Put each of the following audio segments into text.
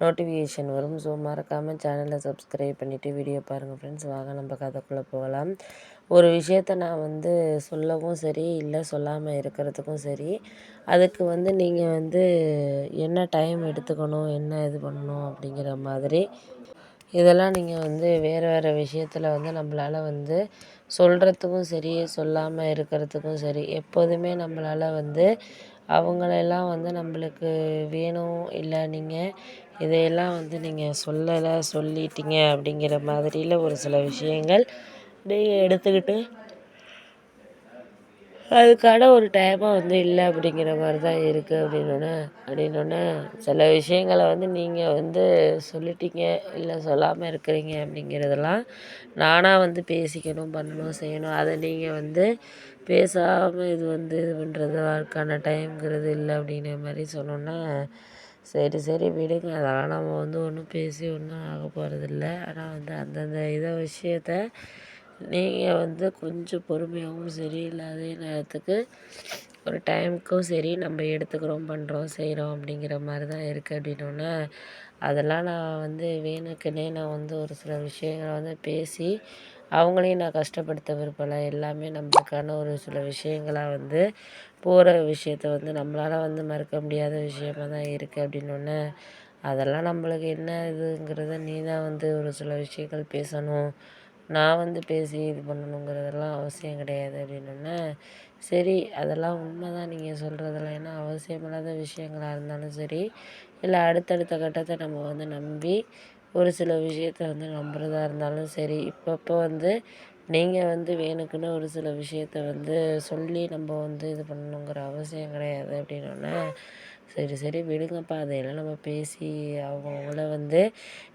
Notification வரும். So மறக்காமல் சேனலை சப்ஸ்கிரைப் பண்ணிவிட்டு வீடியோ பாருங்கள் ஃப்ரெண்ட்ஸ் வாங்க நம்ம கதைக்குள்ளே போகலாம். ஒரு விஷயத்த நான் வந்து சொல்லவும் சரி இல்லை சொல்லாமல் இருக்கிறதுக்கும் சரி அதுக்கு வந்து நீங்கள் வந்து என்ன டைம் எடுத்துக்கணும் என்ன இது பண்ணணும் அப்படிங்கிற மாதிரி இதெல்லாம் நீங்கள் வந்து வேறு வேறு விஷயத்தில் வந்து நம்மளால் வந்து சொல்கிறதுக்கும் சரி சொல்லாமல் இருக்கிறதுக்கும் சரி எப்போதுமே நம்மளால் வந்து அவங்களெல்லாம் வந்து நம்மளுக்கு வேணும் இல்லை நீங்கள் இதையெல்லாம் வந்து நீங்கள் சொல்லலை சொல்லிட்டீங்க அப்படிங்கிற மாதிரியில் ஒரு சில விஷயங்கள் நீங்கள் எடுத்துக்கிட்டு அதுக்கான ஒரு டைமாக வந்து இல்லை அப்படிங்கிற மாதிரி தான் இருக்குது அப்படின்னோடனே அப்படின்னோடனே சில விஷயங்களை வந்து நீங்கள் வந்து சொல்லிட்டீங்க இல்லை சொல்லாமல் இருக்கிறீங்க அப்படிங்கிறதெல்லாம் நானாக வந்து பேசிக்கணும் பண்ணணும் செய்யணும். அதை நீங்கள் வந்து பேசாமல் இது வந்து இது பண்ணுறது அதுக்கான டைம்ங்கிறது இல்லை அப்படிங்கிற மாதிரி சொன்னோன்னே சரி சரி விடுங்க. அதெல்லாம் நம்ம வந்து ஒன்றும் பேசி ஒன்றும் ஆக போகிறதில்ல ஆனால் வந்து அந்தந்த இதை விஷயத்த நீங்கள் வந்து கொஞ்சம் பொறுமையாகவும் சரி இல்லை அதே நேரத்துக்கு ஒரு டைமுக்கும் சரி நம்ம எடுத்துக்கிறோம் பண்ணுறோம் செய்கிறோம் அப்படிங்கிற மாதிரி தான் இருக்குது அப்படின்னோடனே அதெல்லாம் நான் வந்து வேணுக்குன்னே நான் வந்து ஒரு சில விஷயங்களை வந்து பேசி அவங்களையும் நான் கஷ்டப்படுத்த விரும்பலை எல்லாமே நம்மளுக்கான ஒரு சில விஷயங்களாக வந்து போகிற விஷயத்த வந்து நம்மளால் வந்து மறக்க முடியாத விஷயமா தான் இருக்குது அப்படின்னோடனே அதெல்லாம் நம்மளுக்கு என்ன இதுங்கிறத நீ தான் வந்து ஒரு சில விஷயங்கள் பேசணும். நான் வந்து பேசி இது பண்ணணுங்கிறதெல்லாம் அவசியம் கிடையாது அப்படின்னோடனே சரி அதெல்லாம் உண்மை தான் நீங்கள் சொல்கிறதெல்லாம் ஏன்னா அவசியமில்லாத விஷயங்களாக இருந்தாலும் சரி இல்லை அடுத்தடுத்த கட்டத்தை நம்ம வந்து நம்பி ஒரு சில விஷயத்த வந்து நம்புறதா இருந்தாலும் சரி இப்பப்போ வந்து நீங்கள் வந்து வேணுக்குன்னு ஒரு சில விஷயத்த வந்து சொல்லி நம்ம வந்து இது பண்ணணுங்கிற அவசியம் கிடையாது அப்படின்னோடனே சரி சரி விடுங்கப்பா. அதையெல்லாம் நம்ம பேசி அவங்கவுங்கள வந்து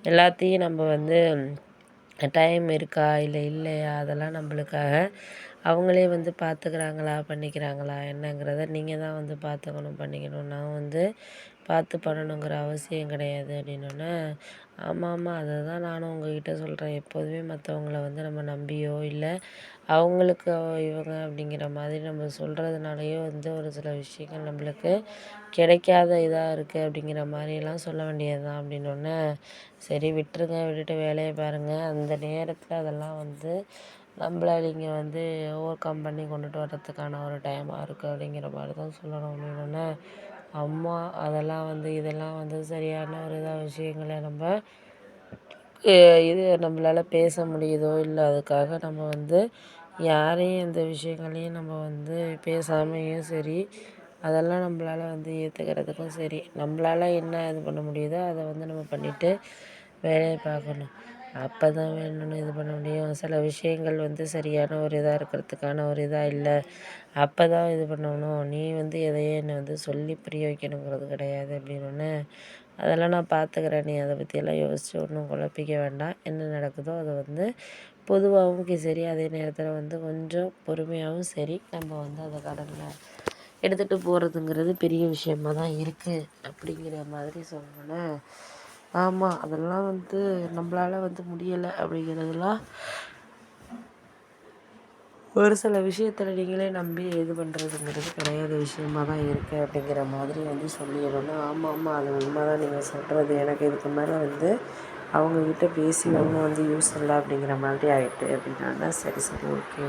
எல்லாத்தையும் நம்ம வந்து டைம் இருக்கா? இல்லை இல்லையா? அதெல்லாம் நம்மளுக்காக அவங்களே வந்து பார்த்துக்குறாங்களா பண்ணிக்கிறாங்களா என்னங்கிறத நீங்கள் தான் வந்து பார்த்துக்கணும் பண்ணிக்கணும். நான் வந்து பார்த்து பண்ணணுங்கிற அவசியம் கிடையாது அப்படின்னோடனே ஆமாம் ஆமாம் அதை தான் நானும் உங்கள்கிட்ட சொல்கிறேன் எப்போதுமே மற்றவங்கள வந்து நம்ம நம்பியோ இல்லை அவங்களுக்கு இவங்க அப்படிங்கிற மாதிரி நம்ம சொல்கிறதுனாலயோ வந்து ஒரு சில விஷயங்கள் நம்மளுக்கு கிடைக்காத இதாக இருக்குது அப்படிங்கிற மாதிரிலாம் சொல்ல வேண்டியது தான் அப்படின்னோடனே சரி விட்டுருங்க விட்டுட்டு வேலையை பாருங்கள் அந்த நேரத்தில் அதெல்லாம் வந்து நம்மள நீங்கள் வந்து ஓவர் கம் பண்ணி கொண்டுட்டு வர்றதுக்கான ஒரு டைமாக இருக்குது அப்படிங்கிற மாதிரி தான் சொல்லணும் அப்படின்னோடனே அம்மா அதெல்லாம் வந்து இதெல்லாம் வந்து சரியான ஒரு இதாக விஷயங்களை நம்ம இது நம்மளால பேச முடியுதோ இல்லை அதுக்காக நம்ம வந்து யாரையும் எந்த விஷயங்களையும் நம்ம வந்து பேசாமையும் சரி அதெல்லாம் நம்மளால வந்து ஏற்றுக்கிறதுக்கும் சரி நம்மளால என்ன இது பண்ண முடியுதோ அதை வந்து நம்ம பண்ணிவிட்டு வேலையை பார்க்கணும். அப்போ தான் வேணும்னு இது பண்ண முடியும். சில விஷயங்கள் வந்து சரியான ஒரு இதாக இருக்கிறதுக்கான ஒரு இதாக இல்லை. அப்போ தான் இது பண்ணணும். நீ வந்து எதையும் என்னை வந்து சொல்லி புரிய வைக்கணுங்கிறது கிடையாது அப்படின்னோடனே அதெல்லாம் நான் பார்த்துக்கிறேன் நீ அதை பற்றியெல்லாம் யோசித்து ஒன்றும் குழப்பிக்க வேண்டாம். என்ன நடக்குதோ அதை வந்து பொதுவாகவும் சரி அதே நேரத்தில் வந்து கொஞ்சம் பொறுமையாகவும் சரி நம்ம வந்து அதை கடலில் எடுத்துகிட்டு போகிறதுங்கிறது பெரிய விஷயமா தான் இருக்குது அப்படிங்கிற மாதிரி சொன்னோன்னே ஆமாம் அதெல்லாம் வந்து நம்மளால வந்து முடியலை அப்படிங்கிறதெல்லாம் ஒரு சில விஷயத்தில் நீங்களே நம்பி இது பண்ணுறதுங்கிறது கிடையாத விஷயமா தான் இருக்குது அப்படிங்கிற மாதிரி வந்து சொல்லிடணும். ஆமாம் ஆமாம் அது உண்மை தான் நீங்கள் சொல்கிறது எனக்கு இதுக்கு மேலே வந்து அவங்கக்கிட்ட பேசி ஒன்றும் வந்து யூஸ் இல்லை அப்படிங்கிற மாதிரி ஆகிட்டு அப்படின்னா சரி சரி ஓகே.